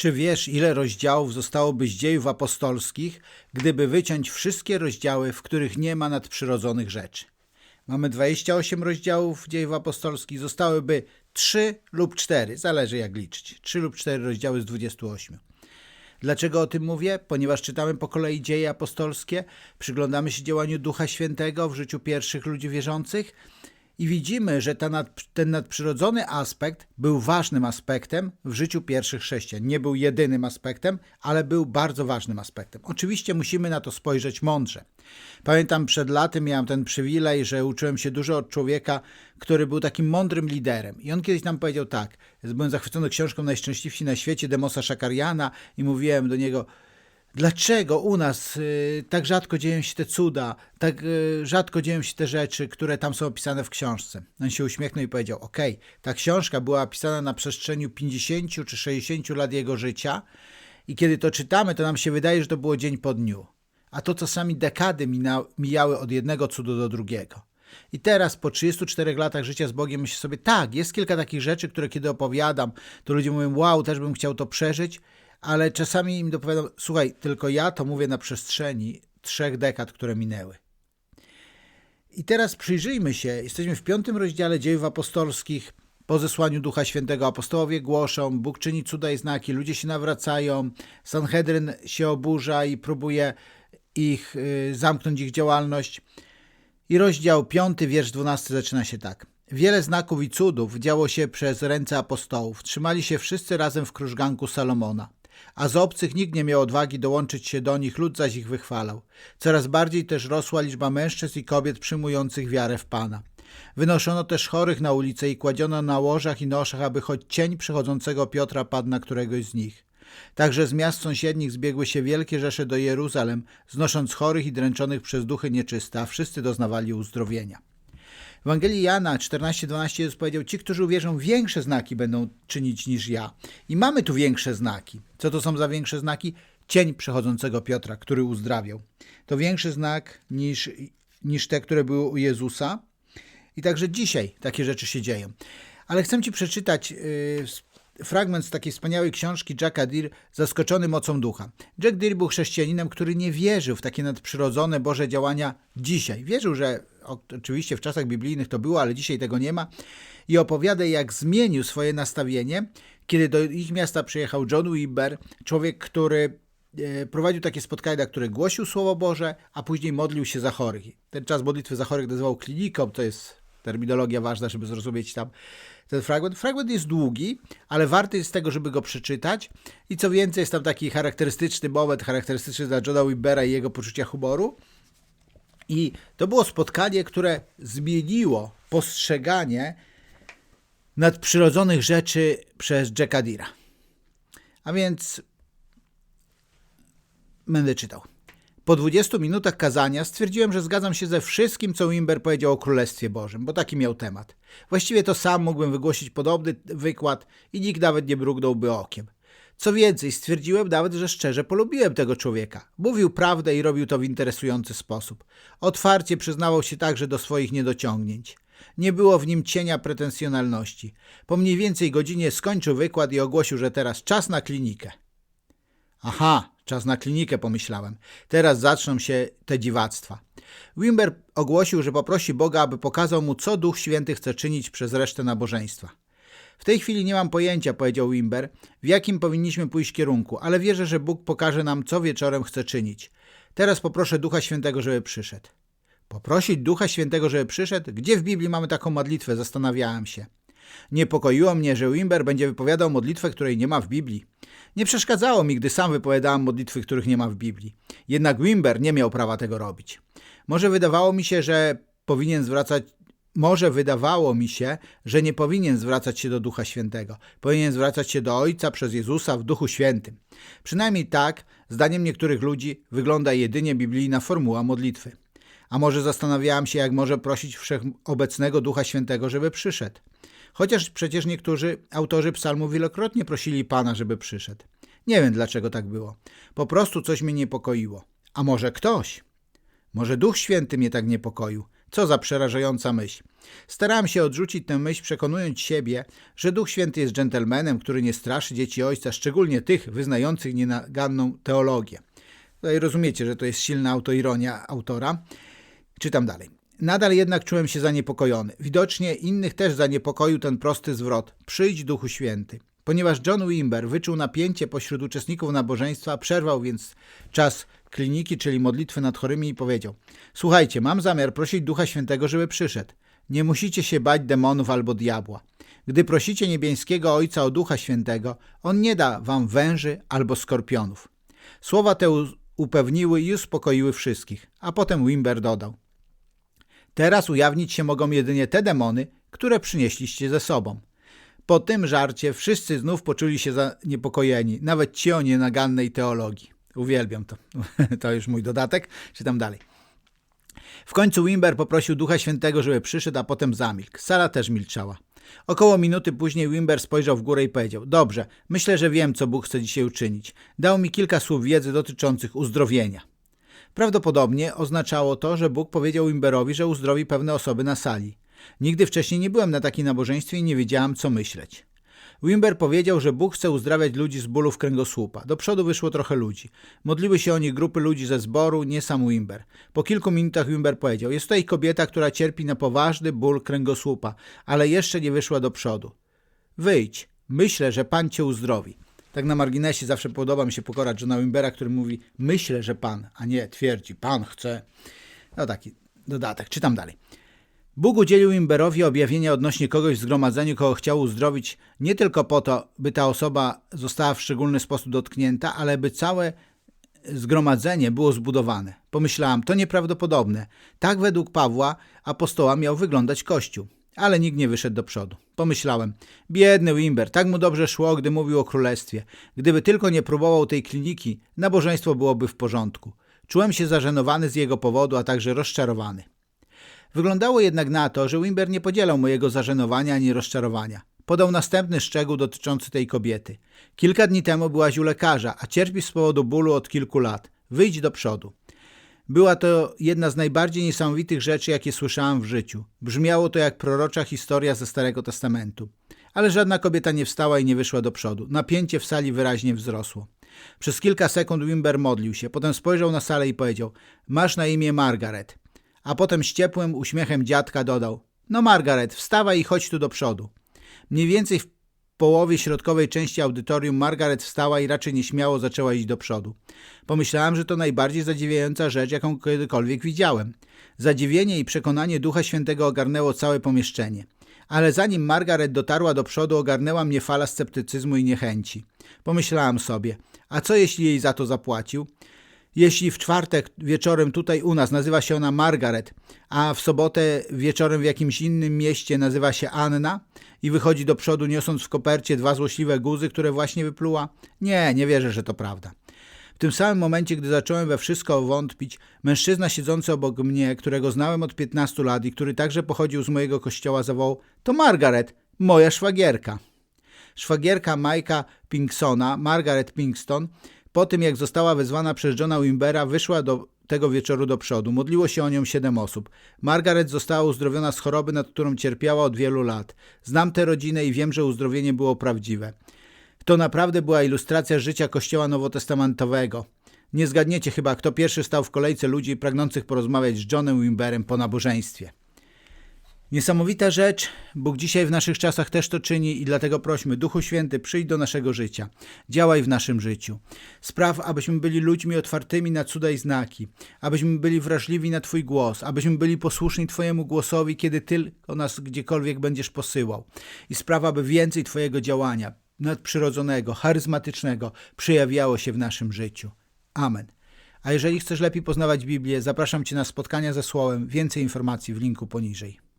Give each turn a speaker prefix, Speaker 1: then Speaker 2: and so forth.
Speaker 1: Czy wiesz, ile rozdziałów zostałoby z dziejów apostolskich, gdyby wyciąć wszystkie rozdziały, w których nie ma nadprzyrodzonych rzeczy? Mamy 28 rozdziałów dziejów apostolskich, zostałyby 3 lub 4, zależy jak liczyć. 3 lub 4 rozdziały z 28. Dlaczego o tym mówię? Ponieważ czytamy po kolei dzieje apostolskie, przyglądamy się działaniu Ducha Świętego w życiu pierwszych ludzi wierzących i widzimy, że ten nadprzyrodzony aspekt był ważnym aspektem w życiu pierwszych chrześcijan. Nie był jedynym aspektem, ale był bardzo ważnym aspektem. Oczywiście musimy na to spojrzeć mądrze. Pamiętam przed laty miałem ten przywilej, że uczyłem się dużo od człowieka, który był takim mądrym liderem. I on kiedyś nam powiedział tak, byłem zachwycony książką Najszczęśliwsi na świecie Demosa Szakariana i mówiłem do niego, Dlaczego u nas y, tak rzadko dzieją się te cuda, tak y, rzadko dzieją się te rzeczy, które tam są opisane w książce? On się uśmiechnął i powiedział: OK, ta książka była opisana na przestrzeni 50 czy 60 lat jego życia, i kiedy to czytamy, to nam się wydaje, że to było dzień po dniu. A to czasami dekady mijały od jednego cudu do drugiego. I teraz po 34 latach życia z Bogiem myślę sobie, tak, jest kilka takich rzeczy, które kiedy opowiadam, to ludzie mówią, wow, też bym chciał to przeżyć, ale czasami im dopowiadam, słuchaj, tylko ja to mówię na przestrzeni trzech dekad, które minęły. I teraz przyjrzyjmy się, jesteśmy w piątym rozdziale dziejów apostolskich. Po zesłaniu Ducha Świętego apostołowie głoszą, Bóg czyni cuda i znaki, ludzie się nawracają, Sanhedryn się oburza i próbuje ich y, zamknąć ich działalność. I rozdział 5, wiersz 12 zaczyna się tak. Wiele znaków i cudów działo się przez ręce apostołów. Trzymali się wszyscy razem w krużganku Salomona a z obcych nikt nie miał odwagi dołączyć się do nich, lud zaś ich wychwalał. Coraz bardziej też rosła liczba mężczyzn i kobiet przyjmujących wiarę w Pana. Wynoszono też chorych na ulicę i kładziono na łożach i noszach, aby choć cień przechodzącego Piotra padł na któregoś z nich. Także z miast sąsiednich zbiegły się wielkie rzesze do Jeruzalem, znosząc chorych i dręczonych przez duchy nieczyste, a wszyscy doznawali uzdrowienia. W Ewangelii Jana 14:12 Jezus powiedział: Ci, którzy uwierzą, większe znaki będą czynić niż ja. I mamy tu większe znaki. Co to są za większe znaki? Cień przechodzącego Piotra, który uzdrawiał. To większy znak niż, niż te, które były u Jezusa. I także dzisiaj takie rzeczy się dzieją. Ale chcę Ci przeczytać yy, fragment z takiej wspaniałej książki Jacka Deere Zaskoczony mocą ducha. Jack Deere był chrześcijaninem, który nie wierzył w takie nadprzyrodzone Boże działania dzisiaj. Wierzył, że oczywiście w czasach biblijnych to było, ale dzisiaj tego nie ma. I opowiada, jak zmienił swoje nastawienie, kiedy do ich miasta przyjechał John Wimber, człowiek, który e, prowadził takie spotkania, które głosił Słowo Boże, a później modlił się za chorych. Ten czas modlitwy za chorych nazywał kliniką, to jest terminologia ważna, żeby zrozumieć tam ten fragment. Fragment jest długi, ale warty jest tego, żeby go przeczytać. I co więcej, jest tam taki charakterystyczny moment, charakterystyczny dla Johna Wimbera i jego poczucia humoru. I to było spotkanie, które zmieniło postrzeganie nadprzyrodzonych rzeczy przez Jacka Deera. A więc będę czytał. Po 20 minutach kazania stwierdziłem, że zgadzam się ze wszystkim, co Wimber powiedział o Królestwie Bożym, bo taki miał temat. Właściwie to sam mógłbym wygłosić podobny wykład i nikt nawet nie mrugnąłby okiem. Co więcej, stwierdziłem nawet, że szczerze polubiłem tego człowieka. Mówił prawdę i robił to w interesujący sposób. Otwarcie przyznawał się także do swoich niedociągnięć. Nie było w nim cienia pretensjonalności. Po mniej więcej godzinie skończył wykład i ogłosił, że teraz czas na klinikę. Aha, czas na klinikę, pomyślałem. Teraz zaczną się te dziwactwa. Wimber ogłosił, że poprosi Boga, aby pokazał mu, co Duch Święty chce czynić przez resztę nabożeństwa. W tej chwili nie mam pojęcia, powiedział Wimber, w jakim powinniśmy pójść kierunku, ale wierzę, że Bóg pokaże nam, co wieczorem chce czynić. Teraz poproszę Ducha Świętego, żeby przyszedł. Poprosić Ducha Świętego, żeby przyszedł? Gdzie w Biblii mamy taką modlitwę? Zastanawiałem się. Niepokoiło mnie, że Wimber będzie wypowiadał modlitwę, której nie ma w Biblii. Nie przeszkadzało mi, gdy sam wypowiadałem modlitwy, których nie ma w Biblii. Jednak Wimber nie miał prawa tego robić. Może wydawało mi się, że powinien zwracać może wydawało mi się, że nie powinien zwracać się do Ducha Świętego. Powinien zwracać się do Ojca przez Jezusa w Duchu Świętym. Przynajmniej tak, zdaniem niektórych ludzi, wygląda jedynie biblijna formuła modlitwy. A może zastanawiałam się, jak może prosić wszechobecnego Ducha Świętego, żeby przyszedł. Chociaż przecież niektórzy autorzy psalmu wielokrotnie prosili Pana, żeby przyszedł. Nie wiem, dlaczego tak było. Po prostu coś mnie niepokoiło. A może ktoś? Może Duch Święty mnie tak niepokoił. Co za przerażająca myśl. Starałem się odrzucić tę myśl, przekonując siebie, że Duch Święty jest dżentelmenem, który nie straszy dzieci ojca, szczególnie tych wyznających nienaganną teologię. Tutaj rozumiecie, że to jest silna autoironia autora. Czytam dalej. Nadal jednak czułem się zaniepokojony. Widocznie innych też zaniepokoił ten prosty zwrot: Przyjdź Duchu Święty. Ponieważ John Wimber wyczuł napięcie pośród uczestników nabożeństwa, przerwał więc czas kliniki, czyli modlitwy nad chorymi i powiedział: Słuchajcie, mam zamiar prosić Ducha Świętego, żeby przyszedł. Nie musicie się bać demonów albo diabła. Gdy prosicie niebieskiego Ojca o Ducha Świętego, On nie da wam węży albo skorpionów. Słowa te upewniły i uspokoiły wszystkich, a potem Wimber dodał: Teraz ujawnić się mogą jedynie te demony, które przynieśliście ze sobą. Po tym żarcie wszyscy znów poczuli się zaniepokojeni, nawet ci o nienagannej teologii. Uwielbiam to. To już mój dodatek. Czytam dalej. W końcu Wimber poprosił Ducha Świętego, żeby przyszedł, a potem zamilkł. Sara też milczała. Około minuty później Wimber spojrzał w górę i powiedział: Dobrze, myślę, że wiem, co Bóg chce dzisiaj uczynić. Dał mi kilka słów wiedzy dotyczących uzdrowienia. Prawdopodobnie oznaczało to, że Bóg powiedział Wimberowi, że uzdrowi pewne osoby na sali. Nigdy wcześniej nie byłem na takim nabożeństwie i nie wiedziałam, co myśleć. Wimber powiedział, że Bóg chce uzdrawiać ludzi z bólów kręgosłupa. Do przodu wyszło trochę ludzi. Modliły się o nich grupy ludzi ze zboru, nie sam Wimber. Po kilku minutach Wimber powiedział: Jest tutaj kobieta, która cierpi na poważny ból kręgosłupa, ale jeszcze nie wyszła do przodu. Wyjdź, myślę, że Pan cię uzdrowi. Tak na marginesie zawsze podoba mi się pokora Johna Wimbera, który mówi: Myślę, że Pan, a nie twierdzi: Pan chce. No taki dodatek. Czytam dalej. Bóg udzielił Imberowi objawienia odnośnie kogoś w zgromadzeniu, kogo chciał uzdrowić nie tylko po to, by ta osoba została w szczególny sposób dotknięta, ale by całe zgromadzenie było zbudowane. Pomyślałam, to nieprawdopodobne. Tak według Pawła apostoła miał wyglądać Kościół. Ale nikt nie wyszedł do przodu. Pomyślałem, biedny Wimber, tak mu dobrze szło, gdy mówił o królestwie. Gdyby tylko nie próbował tej kliniki, nabożeństwo byłoby w porządku. Czułem się zażenowany z jego powodu, a także rozczarowany. Wyglądało jednak na to, że Wimber nie podzielał mojego zażenowania ani rozczarowania. Podał następny szczegół dotyczący tej kobiety. Kilka dni temu byłaś u lekarza, a cierpi z powodu bólu od kilku lat. Wyjdź do przodu. Była to jedna z najbardziej niesamowitych rzeczy, jakie słyszałam w życiu. Brzmiało to jak prorocza historia ze Starego Testamentu. Ale żadna kobieta nie wstała i nie wyszła do przodu. Napięcie w sali wyraźnie wzrosło. Przez kilka sekund Wimber modlił się, potem spojrzał na salę i powiedział: Masz na imię Margaret a potem z ciepłym uśmiechem dziadka dodał: No, Margaret, wstawaj i chodź tu do przodu. Mniej więcej w połowie środkowej części audytorium Margaret wstała i raczej nieśmiało zaczęła iść do przodu. Pomyślałem, że to najbardziej zadziwiająca rzecz, jaką kiedykolwiek widziałem. Zadziwienie i przekonanie Ducha Świętego ogarnęło całe pomieszczenie. Ale zanim Margaret dotarła do przodu, ogarnęła mnie fala sceptycyzmu i niechęci. Pomyślałem sobie, a co jeśli jej za to zapłacił? Jeśli w czwartek wieczorem tutaj u nas nazywa się ona Margaret, a w sobotę wieczorem w jakimś innym mieście nazywa się Anna i wychodzi do przodu niosąc w kopercie dwa złośliwe guzy, które właśnie wypluła? Nie, nie wierzę, że to prawda. W tym samym momencie, gdy zacząłem we wszystko wątpić, mężczyzna siedzący obok mnie, którego znałem od 15 lat i który także pochodził z mojego kościoła, zawołał: To Margaret, moja szwagierka. Szwagierka Majka Pinksona, Margaret Pinkston, po tym, jak została wezwana przez Johna Wimbera, wyszła do tego wieczoru do przodu. Modliło się o nią siedem osób. Margaret została uzdrowiona z choroby, nad którą cierpiała od wielu lat. Znam tę rodzinę i wiem, że uzdrowienie było prawdziwe. To naprawdę była ilustracja życia Kościoła Nowotestamentowego. Nie zgadniecie chyba, kto pierwszy stał w kolejce ludzi pragnących porozmawiać z Johnem Wimberem po nabożeństwie. Niesamowita rzecz, Bóg dzisiaj w naszych czasach też to czyni i dlatego prośmy, Duchu Święty, przyjdź do naszego życia, działaj w naszym życiu. Spraw, abyśmy byli ludźmi otwartymi na cuda i znaki, abyśmy byli wrażliwi na Twój głos, abyśmy byli posłuszni Twojemu głosowi, kiedy tylko nas gdziekolwiek będziesz posyłał. I spraw, aby więcej Twojego działania nadprzyrodzonego, charyzmatycznego przejawiało się w naszym życiu. Amen. A jeżeli chcesz lepiej poznawać Biblię, zapraszam Cię na spotkania ze Słowem. Więcej informacji w linku poniżej.